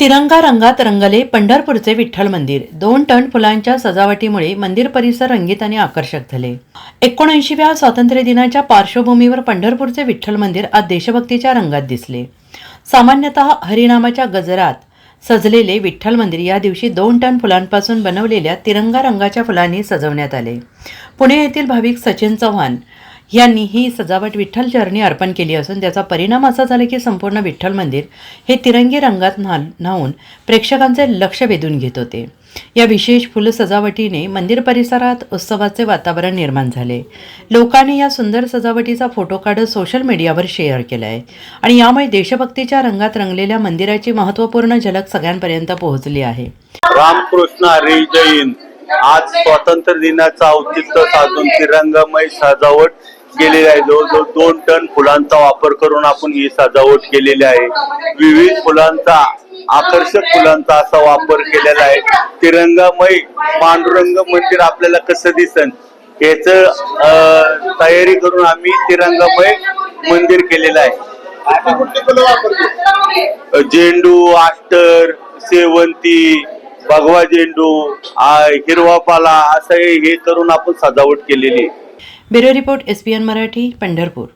तिरंगा रंगात रंगले पंढरपूरचे विठ्ठल मंदिर. दोन टन फुलांच्या सजावटीमुळे मंदिर परिसर रंगीत आणि आकर्षक झाले. एकोणऐंशीव्या स्वातंत्र्य दिनाच्या पार्श्वभूमीवर पंढरपूरचे विठ्ठल मंदिर आज देशभक्तीच्या रंगात दिसले. सामान्यतः हरिनामाच्या गजरात सजलेले विठ्ठल मंदिर या दिवशी दोन टन फुलांपासून बनवलेल्या तिरंगा रंगाच्या फुलांनी सजवण्यात आले. पुणे येथील भाविक सचिन चव्हाण यांनी ही सजावट विठ्ठल चरणी अर्पण केली असून त्याचा परिणाम असा झाला की संपूर्ण विठ्ठल मंदिर हे तिरंगी रंगात न्हा न्हावून प्रेक्षकांचे लक्ष वेधून घेत होते. या विशेष फुल सजावटीने मंदिर परिसरात उत्सवाचे वातावरण निर्माण झाले. लोकांनी या सुंदर सजावटीचा फोटो काढत सोशल मीडियावर शेअर केला आहे आणि यामुळे देशभक्तीच्या रंगात रंगलेल्या मंदिराची महत्त्वपूर्ण झलक सगळ्यांपर्यंत पोहोचली आहे. रामकृष्ण हरी जैन. आज स्वातंत्र्य दिनाचं औचित्य साधून तिरंगमय सजावट केलेली आहे. जवळजवळ दोन टन फुलांचा वापर करून आपण ही सजावट केलेली आहे. विविध फुलांचा आकर्षक फुलांचा असा वापर केलेला आहे. तिरंगामय पांडुरंग मंदिर आपल्याला कसं दिसन? याच तयारी करून आम्ही तिरंगामय मंदिर केलेलं आहे. झेंडू आष्टर सेवंती भगवा झेंडू हिरवा पाला असं हे करून आपण सजावट केलेली आहे. Bureau report S P N Marathi Pandharpur.